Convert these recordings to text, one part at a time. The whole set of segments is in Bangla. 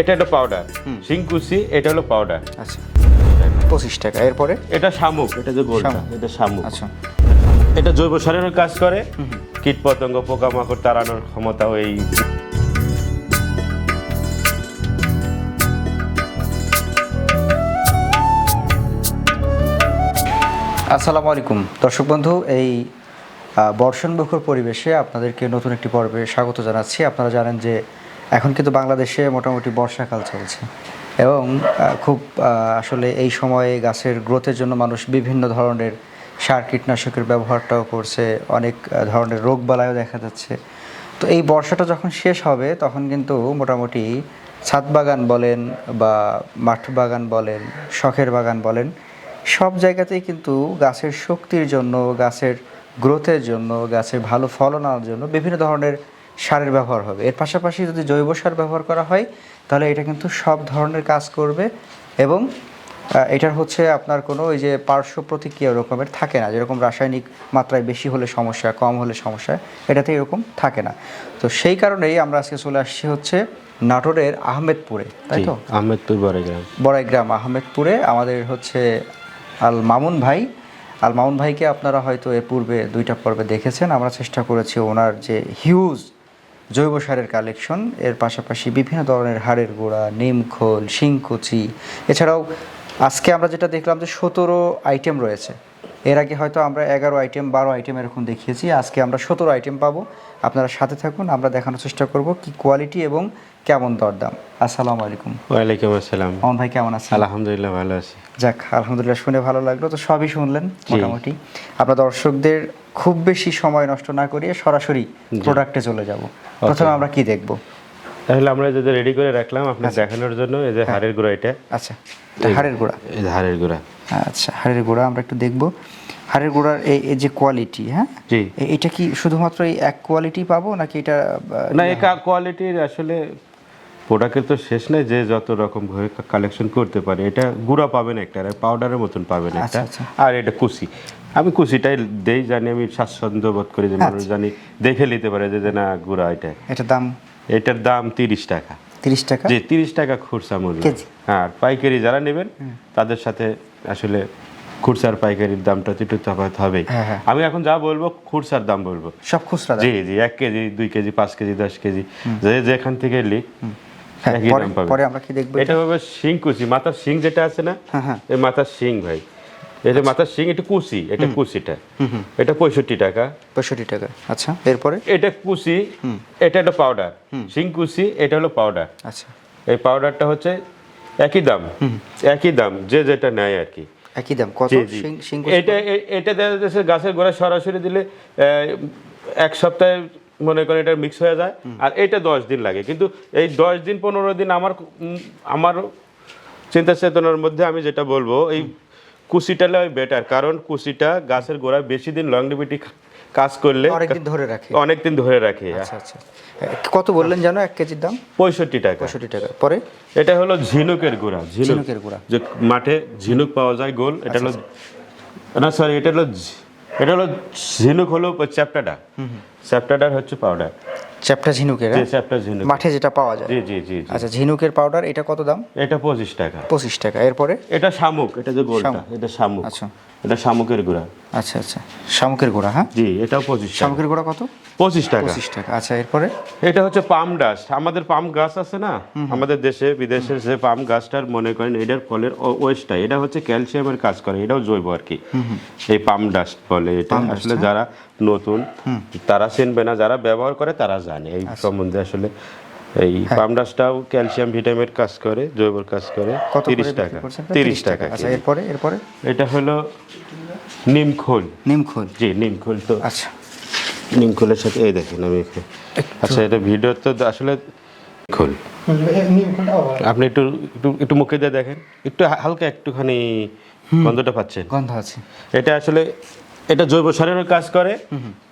এটা হলো পাউডার শিংকুচি এটা হলো পাউডার আচ্ছা। পঁচিশ টাকা। এরপরে? এটা শামুক। এটা যে গোলটা এটা শামুক। আচ্ছা। এটা জৈব সারের কাজ করে। কীট পতঙ্গ পোকামাকড় তাড়ানোর ক্ষমতাও এই আসসালামু আলাইকুম। দর্শক বন্ধু এই আহ, বর্ষণমুখর পরিবেশে আপনাদেরকে নতুন একটি পর্বে স্বাগত জানাচ্ছি। আপনারা জানেন যে এখন কিন্তু বাংলাদেশে মোটামুটি বর্ষাকাল চলছে। এবং খুব আসলে এই সময়ে গাছের গ্রোথের জন্য মানুষ বিভিন্ন ধরনের সার কীটনাশকের ব্যবহারটাও করছে, অনেক ধরনের রোগ বালাইও দেখা যাচ্ছে। তো এই বর্ষাটা যখন শেষ হবে, তখন কিন্তু মোটামুটি ছাদ বাগান বলেন বা মাঠ বাগান বলেন, শখের বাগান বলেন, সব জায়গাতেই কিন্তু গাছের শক্তির জন্য, গাছের গ্রোথের জন্য, গাছের ভালো ফলন আনার জন্য বিভিন্ন ধরনের সারের ব্যবহার হবে। এর পাশাপাশি যদি জৈব সার ব্যবহার করা হয় তাহলে এটা কিন্তু সব ধরনের কাজ করবে এবং এটার হচ্ছে আপনার কোনো ওই যে পার্শ্ব প্রতিক্রিয়া রকমের থাকে না। যেরকম রাসায়নিক মাত্রায় বেশি হলে সমস্যা কম হলে সমস্যা এটাতে এরকম থাকে না। তো সেই কারণেই আমরা আজকে চলে আসছি হচ্ছে নাটোরের আহমেদপুরে তাই তো? আহমেদপুর বড়গ্রাম বড়াইগ্রাম আহমেদপুরে। আমাদের হচ্ছে আল মামুন ভাই। আল মামুন ভাইকে আপনারা হয়তো এ পূর্বে দুইটা পর্বে দেখেছেন। আমরা চেষ্টা করেছি ওনার যে হিউজ জৈব সারের কালেকশন এর পাশাপাশি বিভিন্ন ধরনের হাড়ের গোড়া নিমখোল শিংকুচি। এছাড়াও আজকে আমরা যেটা দেখলাম যে সতেরো আইটেম রয়েছে। এর আগে হয়তো আমরা এগারো আইটেম বারো আইটেম এরকম দেখিয়েছি। আজকে আমরা সতেরো আইটেম পাবো। আপনারা সাথে থাকুন আমরা দেখানোর চেষ্টা করব কি কোয়ালিটি এবং কেমন দরদাম। আসসালামু আলাইকুম। ওয়ালাইকুম আসসালাম। মামুন ভাই কেমন আছেন? আলহামদুলিল্লাহ ভালো আছি। যাক আলহামদুলিল্লাহ শুনে ভালো লাগল। তো সবই শুনলেন মোটামুটি। আমরা দর্শকদের খুব বেশি সময় নষ্ট না করিয়ে সরাসরি প্রোডাক্টে চলে যাব। প্রথমে আমরা কি দেখব? তাহলে আমরা যেটা রেডি করে রাখলাম আপনার দেখানোর জন্য এই যে হাড়ের গুঁড়া এটা। আচ্ছা হাড়ের গোড়া। এই হাড়ের গুঁড়া। আচ্ছা হাড়ের গোড়া আমরা একটু দেখব। হাড়ের গোড়ার এই যে কোয়ালিটি হ্যাঁ? জি। এটা কি শুধুমাত্র এই এক কোয়ালিটি পাবো নাকি এটা না এই কোয়ালিটির আসলে প্রোডাক্টের তো শেষ নাই যে যত রকম ভাবে কালেকশন করতে পারে এটা গুঁড়া পাবেন একটা আর পাউডারের মতন পাবেন একটা। আচ্ছা, আচ্ছা। আর এটা কুচি। আমি কুচিটাই দেই জানি আমি স্বাচ্ছন্দ্য বোধ করি যে মানুষ জানি দেখে নিতে পারে যে যে না গুঁড়া এটা। এটার দাম? এটার দাম তিরিশ টাকা। তিরিশ টাকা? যে তিরিশ টাকা খুরসা মূল্য। হ্যাঁ আর পাইকারি যারা নেবেন তাদের সাথে আসলে খুরসার পাইকারির দামটা তো একটু হ্যাঁ, হ্যাঁ। আমি এখন যা বলব খুরসার দাম বলব। সব খুচরা জি জি এক কেজি দুই কেজি পাঁচ কেজি দশ কেজি যে যেখান থেকে লি হ্যাঁ, পরে দাম পাবে। পরে আমরা কি দেখব এটা হবে শিং কুচি। মাথার শিং যেটা আছে না হ্যাঁ, হ্যাঁ। এই মাথার শিং ভাই। এটা মাথার শিং এটা কুচি এটা কুচিটা। এটা পঁয়ষট্টি টাকা। পঁয়ষট্টি টাকা। আচ্ছা এরপরে? এটা কুচি এটা হলো পাউডার শিং কুচি এটা হলো পাউডার আচ্ছা। এই পাউডারটা হচ্ছে একই দাম। একই দাম যে যেটা নেয় আর কি। একই দাম। কত? এটা এটা দেখা যাচ্ছে গাছের গোড়া সরাসরি দিলে এক সপ্তাহে মনে করেন এটা মিক্স হয়ে যায়। আর এটা দশ দিন লাগে। কিন্তু এই দশ দিন পনেরো দিন আমার আমার চিন্তা চেতনার মধ্যে আমি যেটা বলব এই কুচিটা বেটার কারণ কুচিটা গাছের গোড়ায় বেশি দিন লংডিভিটি কাজ করলে অনেকদিন ধরে রাখে। অনেক দিন ধরে রাখে। আচ্ছা আচ্ছা। কত বললেন জানো এক কেজির দাম? পঁয়ষট্টি টাকা। পঁয়ষট্টি টাকা। পরে? এটা হলো ঝিনুকের গুঁড়া। ঝিনুকের গুঁড়া। যে মাঠে ঝিনুক পাওয়া যায় গোল এটা হলো না সরি এটা হলো এটা হলো ঝিনুক হলো চ্যাপ্টাটা। চ্যাপ্টাটার হচ্ছে পাউডার চ্যাপটা ঝিনুকের যে হ্যাঁ? চ্যাপ্টা ঝিনুক মাঠে যেটা পাওয়া যায়। জি জি জি জি। আচ্ছা ঝিনুকের পাউডার এটা কত দাম? এটা পঁচিশ টাকা। পঁচিশ টাকা। এরপরে? এটা শামুক এটা যে গোলটা এটা শামুক। আচ্ছা। এটা শামুকের গুঁড়া। আচ্ছা আচ্ছা। শামুকের গুঁড়া হ্যাঁ? জি এটাও পঁচিশ টাকা। শামুকের গুঁড়া কত? পঁচিশ টাকা। পঁচিশ টাকা। আচ্ছা এরপরে? এটা হচ্ছে পাম ডাস্ট। আমাদের পাম গাছ আছে না? আমাদের দেশে বিদেশে যে পাম গাছটার মনে করেন এটার ফলের ওয়েস্টটা এটা হচ্ছে ক্যালসিয়ামের কাজ করে এটাও জৈব আর কি। এই পাম ডাস্ট বলে এটা আসলে যারা নতুন তারা চিনবে না যারা ব্যবহার করে তারা জানে। এই সম্বন্ধে আসলে এই পামডাসটাও ক্যালসিয়াম ভিটামিনের কাজ করে জৈবর কাজ করে। তিরিশ টাকা। তিরিশ টাকা আচ্ছা এরপরে এরপরে? এটা হলো নিমখোল নিমখোল জি নিমখোল তো। আচ্ছা। নিমখোলের সাথে এই দেখেন আমি একটু আচ্ছা এটা ভিডিও তো আসলে খোল। আপনি একটু একটু একটু মুখে দিয়ে দেখেন। একটু হালকা একটুখানি গন্ধটা পাচ্ছেন। গন্ধ আছে। এটা আসলে এটা জৈব সারেরও কাজ করে।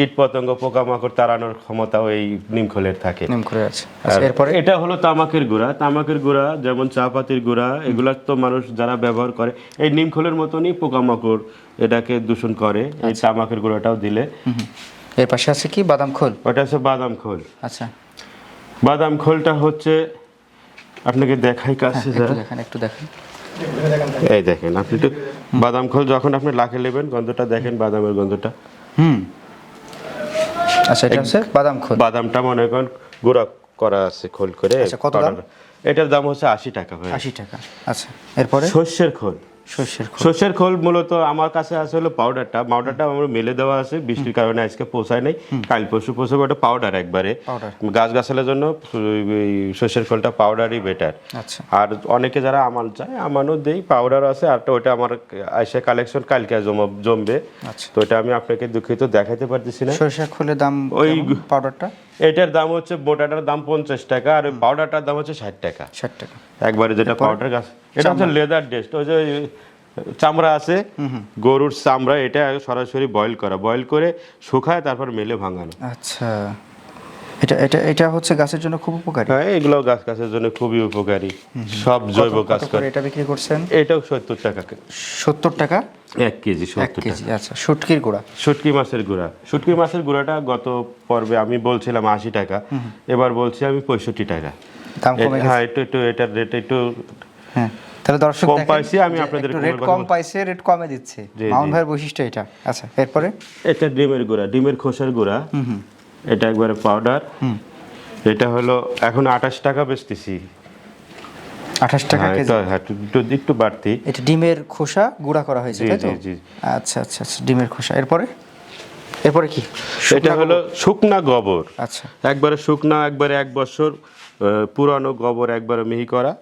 কীট পতঙ্গ পোকামাকড় তাড়ানোর ক্ষমতাও এই নিমখোলের থাকে। নিমখোলের আছে। আচ্ছা এরপরে? এটা হলো তামাকের গুঁড়া। তামাকের গুঁড়া যেমন চা পাতির গুঁড়া এগুলা তো মানুষ যারা ব্যবহার করে এই নিমখোলের মতনই পোকামাকড় এটাকে দূষণ করে এই আচ্ছা। তামাকের গুঁড়াটাও দিলে। এর পাশে আছে কি? বাদাম খোল? ওটা হচ্ছে বাদাম খোল। আচ্ছা। বাদাম খোলটা হচ্ছে আপনাকে দেখাই কাছে একটু যারা দেখেন একটু দেখেন। এই দেখেন আপনি একটু বাদাম খোল যখন আপনি লাখে নেবেন গন্ধটা দেখেন বাদামের গন্ধটা। হুম। আচ্ছা এটা হচ্ছে বাদাম খোল। বাদামটা মনে করেন গুঁড়া করা আছে খোল করে আচ্ছা, কত দাম? এটার দাম হচ্ছে আশি টাকা ভাই। আশি টাকা আচ্ছা। এরপরে? সর্ষের খোল। সর্ষের খোল। মূলত আমার কাছে আছে হলো পাউডারটা পাউডারটা আমার মেলে দেওয়া আছে বৃষ্টির কারণে আজকে পৌঁছায় নাই। কাল পরশু পৌঁছাবে ওটা পাউডার একবারে। গাছ গাছালের জন্য সর্ষের খোলটা পাউডারই বেটার আচ্ছা। আর অনেকে যারা আমাল চায় আমানও দেই পাউডার আছে আর তো ওটা আমার আইসে কালেকশন কালকে জমবে। আচ্ছা। তো এটা আমি আপনাকে দুঃখিত দেখাইতে পারতেছি না। সর্ষের খোলের দাম ওই পাউডারটা এটার দাম হচ্ছে বোটাটার দাম পঞ্চাশ টাকা আর পাউডারটার দাম হচ্ছে ষাট টাকা। ষাট টাকা। একবারে যেটা পাউডার গাছ এটা হচ্ছে লেদার ডেস্ট ওই যে চামড়া আছে গরুর চামড়া এটা সরাসরি বয়েল করা। বয়েল করে শুকায় তারপর মেলে ভাঙানো। আচ্ছা। এটা এটা এটা হচ্ছে গাছের জন্য খুব উপকারী। হ্যাঁ এগুলো গাছ গাছের জন্য খুবই উপকারী। সব জৈব কাজ করে এটা বিক্রি করছেন? এটাও সত্তর টাকা সত্তর টাকা? এক কেজি সত্তর টাকা কেজি আচ্ছা শুটকির গুঁড়া। শুটকি মাছের গুঁড়া। শুটকি মাছের গুঁড়াটা গত পর্বে আমি বলছিলাম আশি টাকা। এবার বলছি আমি পঁয়ষট্টি টাকা। দাম কমে গেছে। হ্যাঁ একটু একটু এটার রেট একটু হ্যাঁ। তাহলে দর্শক কম পাইছি, আমি আপনাদের রেট কম পাইছে রেট কমে দিচ্ছে। ভাইয়ের বৈশিষ্ট্য এটা। আচ্ছা এরপরে? এটা ডিমের গুঁড়া ডিমের খোসার গুঁড়া। এটা একবারে পাউডার এটা হলো এখন আঠাশ টাকা বেচতেছি। আঠাশ টাকা হ্যাঁ, কেজি? হ্যাঁ, একটু- বাড়তি। এটা ডিমের খোসা গুঁড়া করা হয়েছে তাই তো। আচ্ছা আচ্ছা আচ্ছা ডিমের খোসা। এরপরে? এরপরে কি? এটা হলো শুকনা গোবর। আচ্ছা। একবারে শুকনা একবারে এক বছর। পুরানো গোবর একবারে মিহি করা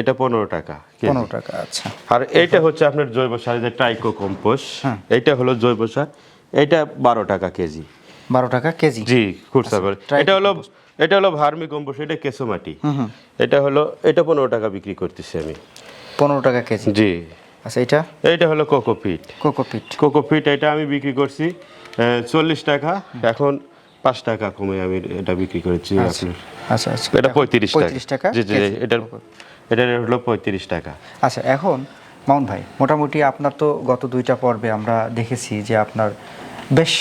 এটা পনেরো টাকা। পনেরো টাকা আচ্ছা। আর এইটা হচ্ছে আপনার জৈব সার যে ট্রাইকো কম্পোস্ট হ্যাঁ। এইটা হলো জৈব সার এটা বারো টাকা কেজি। বারো টাকা কেজি? জি খুচরা আচ্ছা, এটা হলো এটা হলো ভার্মি কম্পোস্ট এটা কেঁচো মাটি। এটা হলো এটা পনেরো টাকা বিক্রি করতেছি আমি। পনেরো টাকা কেজি? জি। আচ্ছা এটা? এইটা হলো কোকোপিট। কোকোপিট। কোকোপিট এটা আমি বিক্রি করছি চল্লিশ টাকা। এখন পাঁচ টাকা কমে আমি এটা বিক্রি করেছি আপনার। আচ্ছা আচ্ছা। এটা পঁয়ত্রিশ টাকা। জি জি এটার এটার হলো পঁয়ত্রিশ টাকা। আচ্ছা এখন মাউন্ট ভাই মোটামুটি আপনার তো গত দুইটা পর্বে আমরা দেখেছি যে আপনার বেশ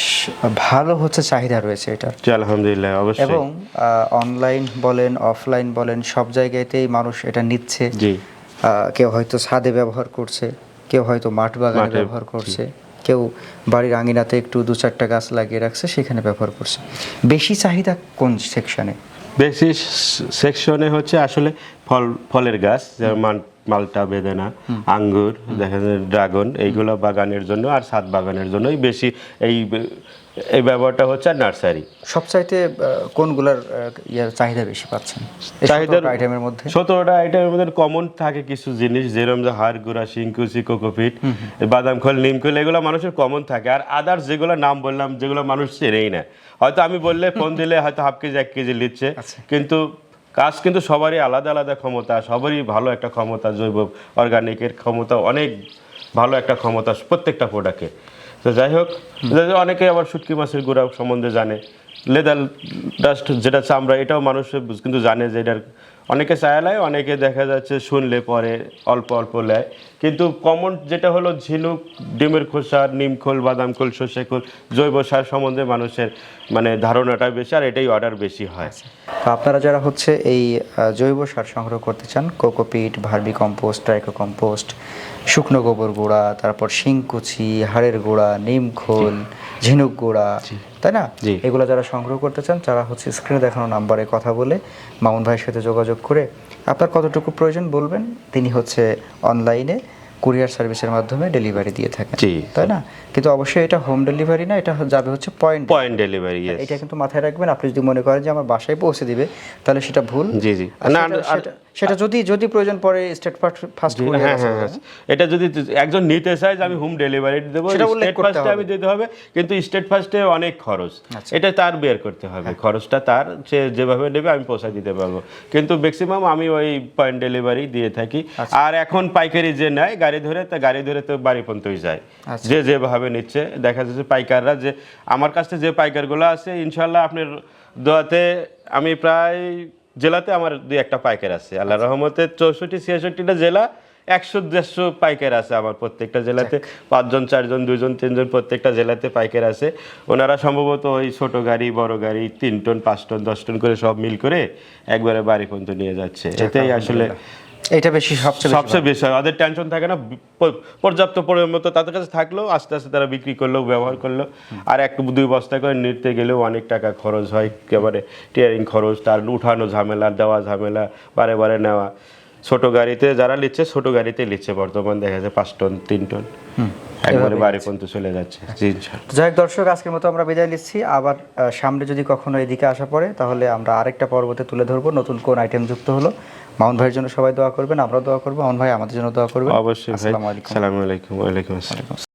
ভালো হচ্ছে চাহিদা রয়েছে এটার। আলহামদুলিল্লাহ অবশ্যই। এবং অনলাইন বলেন অফলাইন বলেন সব জায়গাতেই মানুষ এটা নিচ্ছে। জি। কেউ হয়তো ছাদে ব্যবহার করছে কেউ হয়তো মাঠ বাগানে ব্যবহার করছে। কেউ বাড়ির আঙিনাতে একটু দু চারটা গাছ লাগিয়ে রাখছে, সেখানে ব্যবহার করছে। বেশি চাহিদা কোন সেকশনে বেশি সেকশনে হচ্ছে আসলে ফল, ফলের গাছ, যেমন মান- মালটা বেদানা আঙ্গুর দেখা যায় ড্রাগন এইগুলো বাগানের জন্য আর সাত বাগানের জন্যই বেশি এই এই ব্যবহারটা হচ্ছে নার্সারি। সবচাইতে কোনগুলার ইয়ার চাহিদা বেশি পাচ্ছেন? চাহিদার আইটেমের মধ্যে? সতেরোটা আইটেমের মধ্যে কমন থাকে কিছু জিনিস যেরকম যে হাড় গুঁড়া শিংকুচি কোকোপিট বাদাম খোল নিম খোল এগুলো মানুষের কমন থাকে। আর আদার্স যেগুলো নাম বললাম যেগুলো মানুষ চেনেই না। হয়তো আমি বললে ফোন দিলে হয়তো হাফ কেজি এক কেজি নিচ্ছে। আচ্ছা। কিন্তু কাজ কিন্তু সবারই আলাদা আলাদা ক্ষমতা সবারই ভালো একটা ক্ষমতা জৈব অর্গানিকের ক্ষমতা অনেক ভালো একটা ক্ষমতা প্রত্যেকটা প্রোডাক্টে তো যাই হোক অনেকে আবার শুটকি মাছের গুঁড়া সম্বন্ধে জানে। লেদার ডাস্ট যেটা চামড়া এটাও মানুষ কিন্তু জানে যে এটার অনেকে চায়ালায় অনেকে দেখা যাচ্ছে শুনলে পরে অল্প অল্প নেয়। কিন্তু কমন যেটা হলো ঝিনুক, ডিমের খোসা নিমখোল বাদাম খোল, সর্ষে খোল, জৈব সার সম্বন্ধে মানুষের মানে ধারণাটা বেশি আর এটাই অর্ডার বেশি হয়। তো আপনারা যারা হচ্ছে এই জৈব সার সংগ্রহ করতে চান, cocopeat, vermi compost tricho compost শুকনো গোবর গুঁড়া তারপর শিংকুচি হাড়ের গোড়া নিমখোল ঝিনুক গুঁড়া তাই না। এগুলো যারা সংগ্রহ করতে চান তারা হচ্ছে স্ক্রিনে দেখানো নাম্বারে কথা বলে মামুন ভাইয়ের সাথে যোগাযোগ করে আপনার কতটুকু প্রয়োজন বলবেন? তিনি হচ্ছে অনলাইনে কুরিয়ার সার্ভিসের মাধ্যমে ডেলিভারি দিয়ে থাকেন জি। তাই না কিন্তু অবশ্যই এটা হোম ডেলিভারি না এটা যাবে হচ্ছে পয়েন্ট পয়েন্ট ডেলিভারি এটা কিন্তু মাথায় রাখবেন আপনি যদি মনে করেন যে আমার বাসায় পৌঁছে দিবে তাহলে সেটা ভুল জি, জি। না, সেটা- যদি যদি প্রয়োজন পড়ে স্টেট ফার্স্ট হ্যাঁ হ্যাঁ হ্যাঁ এটা যদি একজন নিতে চায় যে আমি হোম ডেলিভারি দেবো সেটা উল্লেখ স্টেট ফার্স্টে। আমি দিতে হবে কিন্তু স্টেট ফার্স্টে অনেক খরচ আচ্ছা। এটা তার বের করতে হবে হ্যাঁ। খরচটা তার সে যেভাবে নেবে আমি পৌঁছে দিতে পারব কিন্তু ম্যাক্সিমাম আমি ওই পয়েন্ট ডেলিভারি দিয়ে থাকি আচ্ছা। আর এখন পাইকারি যে নেয় গাড়ি ধরে তা গাড়ি ধরে তো বাড়ি পর্যন্তই যায়। আচ্ছা। যে যেভাবে নিচ্ছে দেখা যাচ্ছে পাইকাররা যে আমার কাছে যে পাইকারগুলো আছে ইনশাল্লাহ আপনার দোয়াতে আমি প্রায় জেলাতে আমার দুই একটা পাইকার আছে। আল্লাহ রহমতে চৌষট্টি ছিয়াষট্টিটা জেলা একশো দেড়শো পাইকার আছে আমার প্রত্যেকটা জেলাতে। পাঁচজন চারজন দুজন তিনজন প্রত্যেকটা জেলাতে পাইকার আছে। ওনারা সম্ভবত ওই ছোট গাড়ি বড় গাড়ি তিন টন পাঁচ টন দশ টন করে সব মিল করে একবারে বাড়ি পর্যন্ত নিয়ে যাচ্ছে। এতেই আসলে এটা বেশি সবচেয়ে সবচেয়ে বেশি হয়। ওদের টেনশন থাকে না পর্যাপ্ত পরিমাণ মতো তাদের কাছে থাকলেও আস্তে আস্তে তারা বিক্রি করল ব্যবহার করল আর এক দুই বস্তা করে নিতে গেলেও অনেক টাকা খরচ হয়। একেবারে টিয়ারিং খরচ তার উঠানো ঝামেলা দেওয়া ঝামেলা বারে বারে নেওয়া। ছোট গাড়িতে যারা নিচ্ছে ছোট গাড়িতে নিচ্ছে। বর্তমান দেখা যাচ্ছে পাঁচ টন তিন টন। একবারে বাড়ি পর্যন্ত চলে যাচ্ছে। যাই হোক দর্শক আজকের মতো আমরা বিদায় নিচ্ছি। আবার সামনে যদি কখনো এদিকে আসা পড়ে তাহলে আমরা আরেকটা পর্বতে তুলে ধরবো। নতুন কোন আইটেম যুক্ত হলো। মামুন ভাইয়ের জন্য সবাই দোয়া করবেন আমরা দোয়া করব। মামুন ভাই আমাদের জন্য দোয়া করবেন। অবশ্যই আসসালামু আলাইকুম। আলাইকুম। আসসালাম।